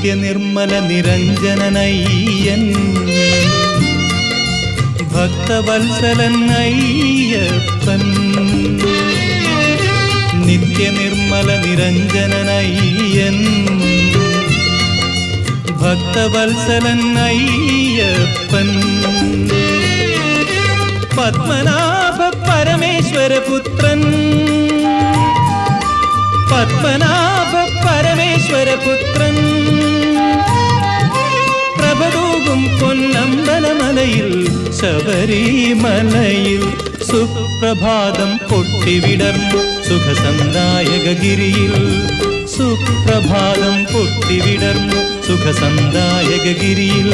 നിത്യനിർമ്മല നിരഞ്ജനനയ്യൻ. ഭക്തവത്സലൻ നിത്യ നിർമ്മല നിരഞ്ജനനയ്യൻ. ഭക്തവത്സലൻ അയ്യപ്പൻ. പത്മനാഭ പരമേശ്വരപുത്രൻ പത്മനാഭ പരമേശ്വര പൊന്നമ്പലമലയിൽ ശബരിമലയിൽ സുപ്രഭാതം പൊട്ടിവിടർന്നു സുഖസന്ദായകഗിരിയിൽ. സുപ്രഭാതം പൊട്ടിവിടർന്നു സുഖസന്ദായകഗിരിയിൽ.